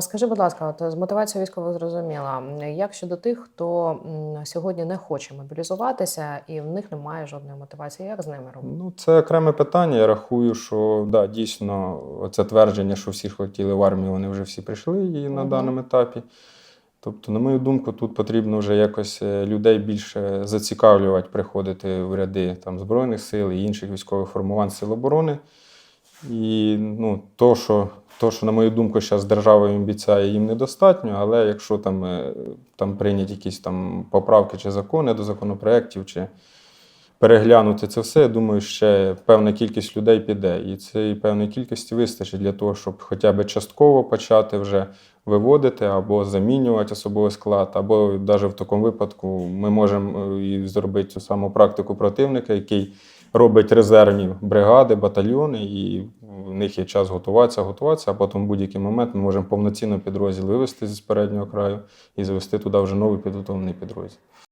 Скажи, будь ласка, от з мотивацією військових зрозуміла. Як щодо тих, хто сьогодні не хоче мобілізуватися і в них немає жодної мотивації, як з ними робити? Ну, це окреме питання. Я рахую, що да, дійсно це твердження, що всі хотіли в армію, вони вже всі прийшли і на Мгм. даному етапі. Тобто, на мою думку, тут потрібно вже якось е, людей більше зацікавлювати, приходити в ряди там, Збройних сил і інших військових формувань Сил оборони. І ну, то, що, то, що, на мою думку, зараз держава їм обіцяє, їм недостатньо, але якщо там, е, там прийняті якісь там поправки чи закони до законопроєктів, чи переглянути це все, я думаю, ще певна кількість людей піде. І цієї певної кількості вистачить для того, щоб хоча б частково почати вже виводити або замінювати особовий склад, або навіть в такому випадку ми можемо е, і зробити цю саму практику противника, який робить резервні бригади, батальйони, і них є час готуватися, готуватися, а потім в будь-який момент ми можемо повноцінно підрозділ вивести з переднього краю і завести туди вже новий підготовлений підрозділ.